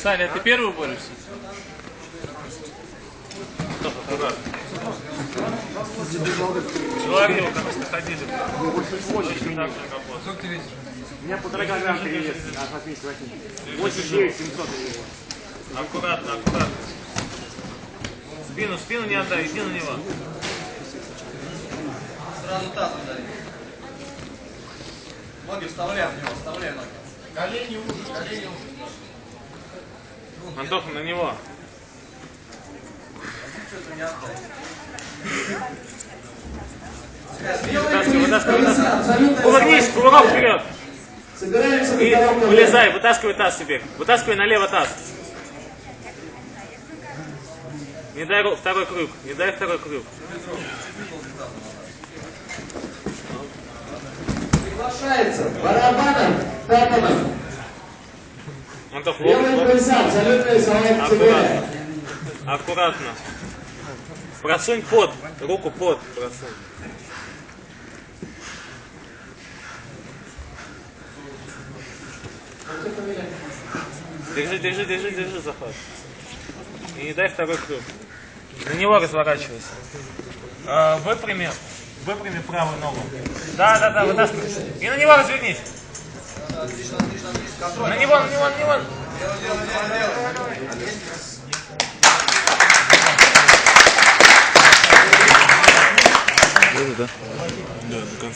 Саня, ты первый борешься? Говорил, как мы ходили. Точно так же работал. У меня полтора килограмма перевес от 88. 89 700 перевес. Аккуратно, аккуратно. Спину, спину не отдай, иди на него. Сразу тазом дали. Ноги вставляем в него, вставляем ноги. Колени уже, колени уже. Антоха, на него. Что-то не отдай. Повернись, кувырок вперед. Собираемся И вылезай, вытаскивай таз себе. Вытаскивай налево таз. Не дай второй крюк, не дай второй крюк. Приглашается. Антох, Левые лоб, лоб. пояса, абсолютная силовая категория. Аккуратно. Аккуратно. Просунь под, руку под просунь. Держи, держи, держи, держи захват. И не дай второй крюк. На него разворачивайся. А, выпрями, выпрями правую ногу. Да, да, да, вытаскивай. И на него развернись. Отлично, отлично, отлично. Контроль. На него, на него, на него. Делай. Да, да.